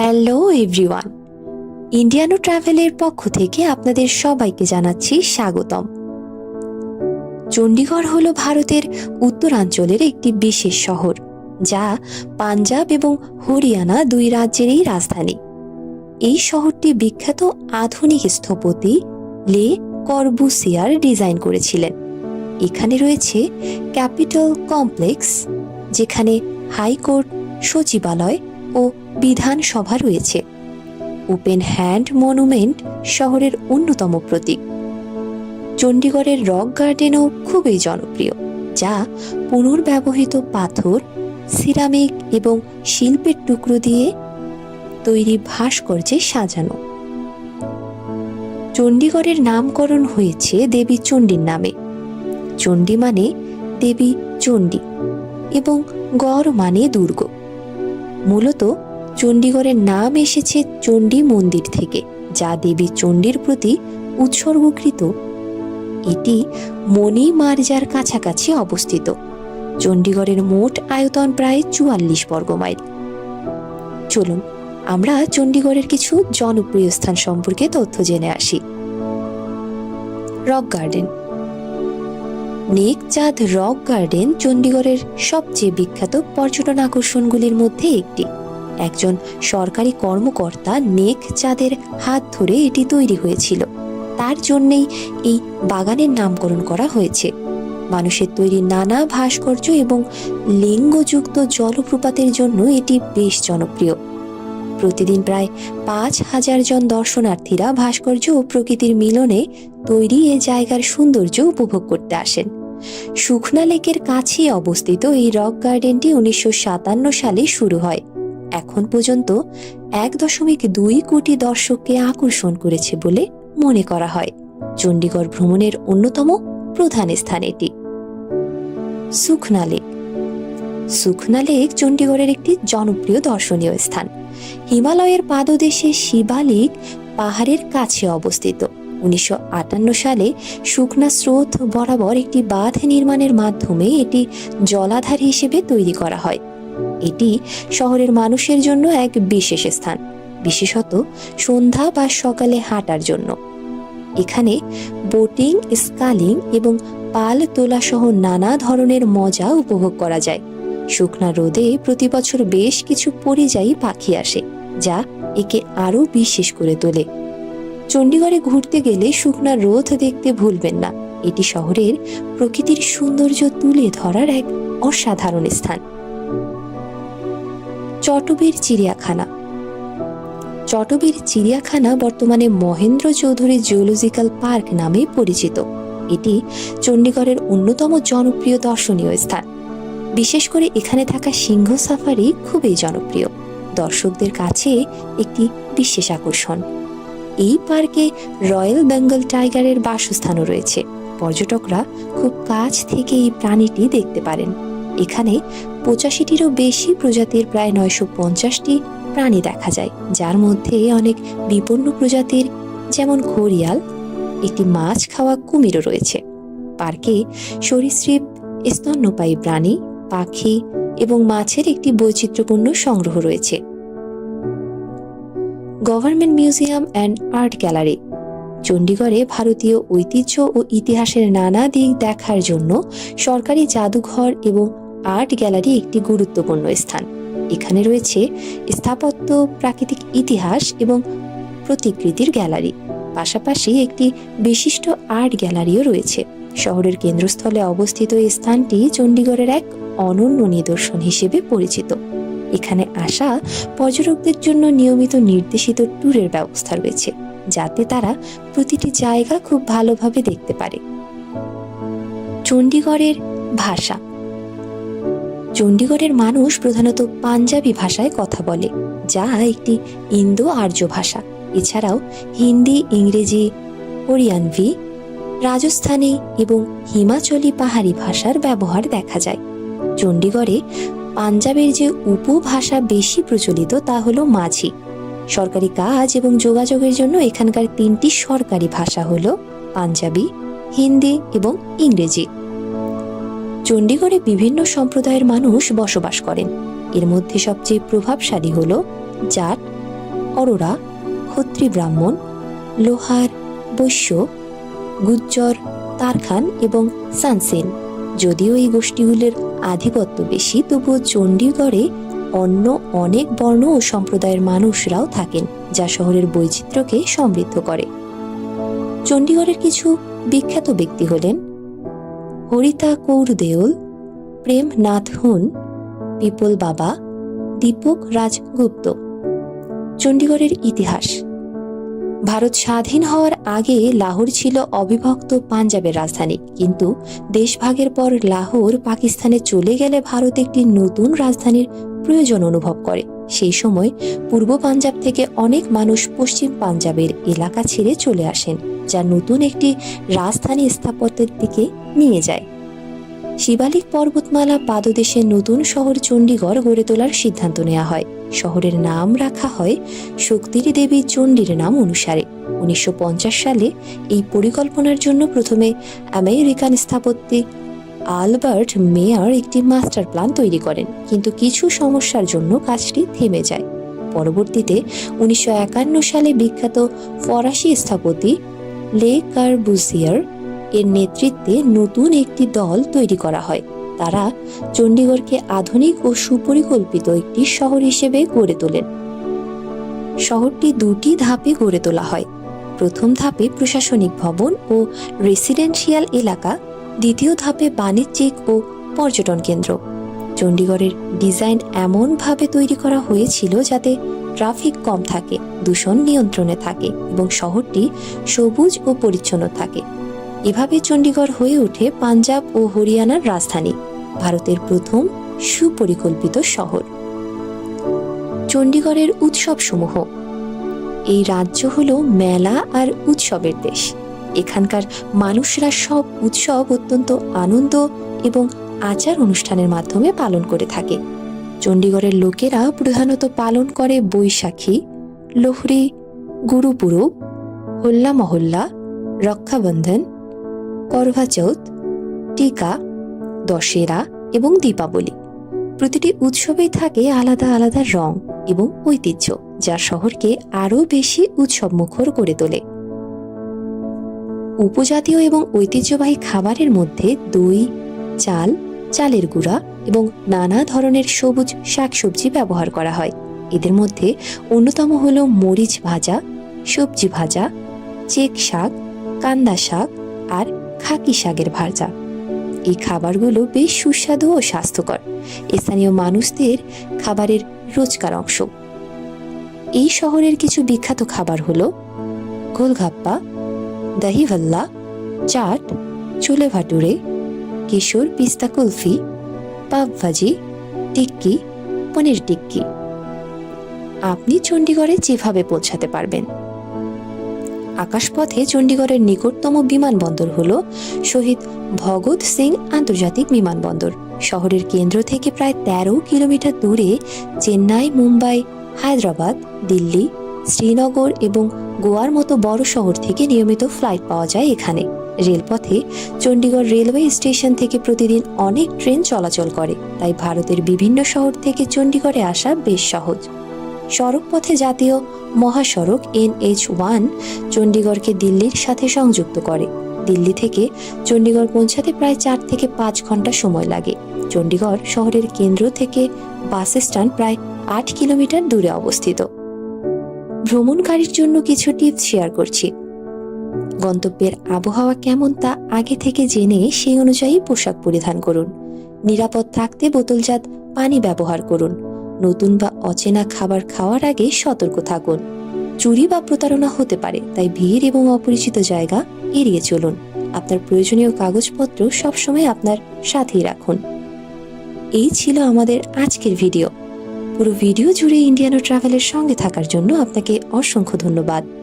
Hello everyone. ইন্ডিয়ানো ট্রাভেলের পক্ষ থেকে আপনাদের সবাইকে জানাচ্ছি স্বাগতম। চণ্ডীগড় হলো ভারতের উত্তরাঞ্চলের একটি বিশেষ শহর, যা পাঞ্জাব এবং হরিয়ানা দুই রাজ্যেরই রাজধানী। এই শহরটি বিখ্যাত আধুনিক স্থপতি লে করবুসিয়ার ডিজাইন করেছিলেন। এখানে রয়েছে ক্যাপিটাল কমপ্লেক্স, যেখানে হাইকোর্ট, সচিবালয় ও বিধানসভা রয়েছে। ওপেন হ্যান্ড মনুমেন্ট শহরের অন্যতম প্রতীক। চণ্ডীগড়ের রক গার্ডেনও খুবই জনপ্রিয়, যা পুনর্ব্যবহৃত পাথর, সিরামিক এবং শিল্পের টুকরো দিয়ে তৈরি ভাস্কর্যে সাজানো। চণ্ডীগড়ের নামকরণ হয়েছে দেবী চণ্ডীর নামে। চণ্ডী মানে দেবী চণ্ডী এবং গড় মানে দুর্গ। মূলত চণ্ডীগড়ের নাম এসেছে চণ্ডী মন্দির থেকে, যা দেবী চণ্ডীর প্রতি উৎসর্গকৃত। এটি মণি মার্জার কাছাকাছি অবস্থিত। চণ্ডীগড়ের মোট আয়তন প্রায় চুয়াল্লিশ বর্গমাইল। চলুন, আমরা চণ্ডীগড়ের কিছু জনপ্রিয় স্থান সম্পর্কে তথ্য জেনে আসি। Rock garden Nek Chand rock garden চণ্ডীগড়ের সবচেয়ে বিখ্যাত পর্যটন আকর্ষণগুলির মধ্যে একটি। একজন সরকারি কর্মকর্তা নেক চাঁদের হাত ধরে এটি তৈরি হয়েছিল। তার জন্যেই এই বাগানের নামকরণ করা হয়েছে। মানুষের তৈরি নানা ভাস্কর্য এবং লিঙ্গযুক্ত জলপ্রপাতের জন্য এটি বেশ জনপ্রিয়। প্রতিদিন প্রায় পাঁচ হাজার জন দর্শনার্থীরা ভাস্কর্য ও প্রকৃতির মিলনে তৈরি এ জায়গার সৌন্দর্য উপভোগ করতে আসেন। সুখনা লেকের কাছেই অবস্থিত এই রক গার্ডেনটি উনিশশো সাতান্ন সালে শুরু হয়। এখন পর্যন্ত এক দশমিক দুই কোটি দর্শককে আকর্ষণ করেছে বলে মনে করা হয়। চণ্ডীগড় ভ্রমণের অন্যতম প্রধান স্থান এটি। সুখনা লেক। সুখনা লেক চণ্ডীগড়ের একটি জনপ্রিয় দর্শনীয় স্থান। হিমালয়ের পাদদেশে শিবালিক পাহাড়ের কাছে অবস্থিত। উনিশশো আটান্ন সালে শুকনা স্রোত বরাবর একটি বাঁধ নির্মাণের মাধ্যমে এটি জলাধার হিসেবে তৈরি করা হয়। এটি শহরের মানুষের জন্য এক বিশেষ স্থান, বিশেষত সন্ধ্যা বা সকালে হাঁটার জন্য। এখানে বোটিং, স্কালিং এবং পাল তোলা সহ নানা ধরনের মজা উপভোগ করা যায়। শুকনা রোদে প্রতি বছর বেশ কিছু পরিযায়ী পাখি আসে, যা একে আরও বিশেষ করে তোলে। চণ্ডীগড়ে ঘুরতে গেলে শুকনা রোদ দেখতে ভুলবেন না। এটি শহরের প্রকৃতির সৌন্দর্য তুলে ধরার এক অসাধারণ স্থান। চটবের চিড়িয়াখানা। চটবের চিড়িয়াখানা বর্তমানে মহেন্দ্র চৌধুরী জিওলজিক্যাল পার্ক নামে পরিচিত। এটি চণ্ডীগড়ের অন্যতম জনপ্রিয় দর্শনীয় স্থান। বিশেষ করে এখানে থাকা সিংহ সাফারি খুবই জনপ্রিয়। দর্শকদের কাছে একটি বিশেষ আকর্ষণ। এই পার্কে রয়্যাল বেঙ্গল টাইগারের বাসস্থানও রয়েছে। পর্যটকরা খুব কাছ থেকে এই প্রাণীটি দেখতে পারেন। এখানে পঁচাশিটিরও বেশি প্রজাতির প্রায় নয়শো পঞ্চাশটি প্রাণী দেখা যায়, যার মধ্যে অনেক বিপন্ন প্রজাতির, যেমন ঘড়িয়াল, একটি মাছ খাওয়া কুমিরও রয়েছে। পার্কে সরীসৃপ, স্তন্যপায়ী প্রাণী, পাখি এবং মাছের একটি বৈচিত্র্যপূর্ণ সংগ্রহ রয়েছে। Government museum and art gallery. চণ্ডীগড়ে ভারতীয় ঐতিহ্য ও ইতিহাসের নানা দিক দেখার জন্য সরকারি জাদুঘর এবং আর্ট গ্যালারি একটি গুরুত্বপূর্ণ স্থান। এখানে রয়েছে স্থাপত্য, প্রাকৃতিক ইতিহাস এবং প্রতিকৃতির গ্যালারি। পাশাপাশি একটি বিশিষ্ট আর্ট গ্যালারিও রয়েছে। শহরের কেন্দ্রস্থলে অবস্থিত এই স্থানটি চণ্ডীগড়ের এক অনন্য নিদর্শন হিসেবে পরিচিত। এখানে আসা পর্যটকদের জন্য নিয়মিত নির্দেশিত ট্যুরের ব্যবস্থা রয়েছে, যাতে তারা প্রতিটি জায়গা খুব ভালোভাবে দেখতে পারে। চণ্ডীগড়ের ভাষা। চণ্ডীগড়ের মানুষ প্রধানত পাঞ্জাবি ভাষায় কথা বলে, যা একটি ইন্দো আর্য ভাষা। এছাড়াও হিন্দি, ইংরেজি হরিয়ানভি রাজস্থানী এবং হিমাচলি পাহাড়ি ভাষার ব্যবহার দেখা যায়। চণ্ডীগড়ে পাঞ্জাবের যে উপভাষা বেশি প্রচলিত তা হলো মাঝি। সরকারি কাজ এবং যোগাযোগের জন্য এখানকার তিনটি সরকারি ভাষা হলো পাঞ্জাবি, হিন্দি এবং ইংরেজি। চণ্ডীগড়ে বিভিন্ন সম্প্রদায়ের মানুষ বসবাস করেন। এর মধ্যে সবচেয়ে প্রভাবশালী হল জাট, অরোরা, ক্ষত্রি ব্রাহ্মণ, লোহার, বৈশ্য, গুজ্জর, তারখান এবং সানসেন। যদিও এই গোষ্ঠীগুলির আধিপত্য বেশি, তবুও চণ্ডীগড়ে অন্য অনেক বর্ণ ও সম্প্রদায়ের মানুষরাও থাকেন, যা শহরের বৈচিত্র্যকে সমৃদ্ধ করে। চণ্ডীগড়ের কিছু বিখ্যাত ব্যক্তি হলেন হরিতা কৌর দেওল প্রেম নাথ হুন পিপল বাবা, দীপক রাজগুপ্ত। চণ্ডীগড়ের ইতিহাস ভারত স্বাধীন হওয়ার আগে লাহোর ছিল অবিভক্ত পাঞ্জাবের রাজধানী। কিন্তু দেশভাগের পর লাহোর পাকিস্তানে চলে গেলে ভারত একটি নতুন রাজধানীর প্রয়োজন অনুভব করে। সেই সময় পূর্ব পাঞ্জাব থেকে অনেক মানুষ পশ্চিম পাঞ্জাবের এলাকা ছেড়ে চলে আসেন, যা নতুন একটি রাজধানী স্থাপত্যের দিকে নিয়ে যায়। শিবালিক পর্বতমালা পাদদেশে নতুন শহর চণ্ডীগড় গড়ে তোলার সিদ্ধান্ত নেওয়া হয়। শহরের নাম রাখা হয় শক্তির দেবী চণ্ডীর নাম অনুসারে। উনিশশো পঞ্চাশ সালে এই পরিকল্পনার জন্য প্রথমে আমেরিকান স্থাপত্যিক আলবার্ট মেয়ার একটি মাস্টার প্ল্যান তৈরি করেন, কিন্তু কিছু সমস্যার জন্য কাজটি থেমে যায়। পরবর্তীতে উনিশশো একান্ন সালে বিখ্যাত ফরাসি স্থপতি লে কারবুজিয়ার এর নেতৃত্বে নতুন একটি দল তৈরি করা হয়। তারা চণ্ডীগড়কে আধুনিক ও সুপরিকল্পিত একটি শহর হিসেবে গড়ে তোলেন। শহরটি দুটি ধাপে গড়ে তোলা হয়। প্রথম ধাপে প্রশাসনিক ভবন ও রেসিডেন্সিয়াল এলাকা, দ্বিতীয় ধাপে বাণিজ্যিক ও পর্যটন কেন্দ্র। চণ্ডীগড়ের ডিজাইন এমনভাবে তৈরি করা হয়েছিল যাতে ট্রাফিক কম থাকে, দূষণ নিয়ন্ত্রণে থাকে এবং শহরটি সবুজ ও পরিচ্ছন্ন থাকে। এভাবে চণ্ডীগড় হয়ে ওঠে পাঞ্জাব ও হরিয়ানার রাজধানী, ভারতের প্রথম সুপরিকল্পিত শহর। চণ্ডীগড়ের উৎসবসমূহ। এই রাজ্য হল মেলা আর উৎসবের দেশ। এখানকার মানুষরা সব উৎসব অত্যন্ত আনন্দ এবং আচার অনুষ্ঠানের মাধ্যমে পালন করে থাকে। চণ্ডীগড়ের লোকেরা প্রধানত পালন করে বৈশাখী, লোহরি, গুরুপুরব, হোল্লা মহল্লা, রক্ষাবন্ধন করভা চৌথ, টিকা, দশেরা এবং দীপাবলি। প্রতিটি উৎসবেই থাকে আলাদা আলাদা রং এবং ঐতিহ্য, যা শহরকে আরও বেশি উৎসব মুখর করে তোলে। উপজাতীয় এবং ঐতিহ্যবাহী খাবারের মধ্যে দই, চাল, চালের গুঁড়া এবং নানা ধরনের সবুজ শাকসবজি ব্যবহার করা হয়। এদের মধ্যে অন্যতম হল মরিচ ভাজা, সবজি ভাজা, চেক শাক, কান্দা শাক আর খাকি শাকের ভাজা এই খাবারগুলো বেশ সুস্বাদু ও স্বাস্থ্যকর। স্থানীয় মানুষদের খাবারের রোজকার অংশ। এই শহরের কিছু বিখ্যাত খাবার হলো গোলগাপ্পা দহিভাল্লা চাট, চুলে ভাটুরে, কিশোর পিস্তা কুলফি পাভ ভাজি, টিক্কি, পনির টিক্কি। আপনি চণ্ডীগড়ে যেভাবে পৌঁছাতে পারবেন। আকাশপথে চণ্ডীগড়ের নিকটতম বিমানবন্দর হল শহীদ ভগৎ সিং আন্তর্জাতিক বিমানবন্দর। শহরের কেন্দ্র থেকে প্রায় তেরো কিলোমিটার দূরে চেন্নাই, মুম্বাই, হায়দ্রাবাদ, দিল্লি, শ্রীনগর এবং গোয়ার মতো বড় শহর থেকে নিয়মিত ফ্লাইট পাওয়া যায় এখানে। রেলপথে চণ্ডীগড় রেলওয়ে স্টেশন থেকে প্রতিদিন অনেক ট্রেন চলাচল করে, তাই ভারতের বিভিন্ন শহর থেকে চণ্ডীগড়ে আসা বেশ সহজ। সড়কপথে জাতীয় মহাসড়ক এনএইচ ওয়ান চণ্ডীগড়কে দিল্লির সাথে সংযুক্ত করে। দিল্লি থেকে চণ্ডীগড় পৌঁছাতে প্রায় চার থেকে পাঁচ ঘণ্টা সময় লাগে। চণ্ডীগড় শহরের কেন্দ্র থেকে বাস স্ট্যান্ড প্রায় আট কিলোমিটার দূরে অবস্থিত। ভ্রমণকারীর জন্য কিছু টিপস শেয়ার করছি। গন্তব্যের আবহাওয়া কেমন তা আগে থেকে জেনে সেই অনুযায়ী পোশাক পরিধান করুন। নিরাপদ থাকতে বোতলজাত পানি ব্যবহার করুন। নতুন বা অচেনা খাবার খাওয়ার আগে সতর্ক থাকুন। চুরি বা প্রতারণা হতে পারে, তাই ভিড় এবং অপরিচিত জায়গা এড়িয়ে চলুন। আপনার প্রয়োজনীয় কাগজপত্র সবসময় আপনার সাথেই রাখুন। এই ছিল আমাদের আজকের ভিডিও। পুরো ভিডিও জুড়ে ইন্ডিয়ানো ট্রাভেলের সঙ্গে থাকার জন্য আপনাকে অসংখ্য ধন্যবাদ।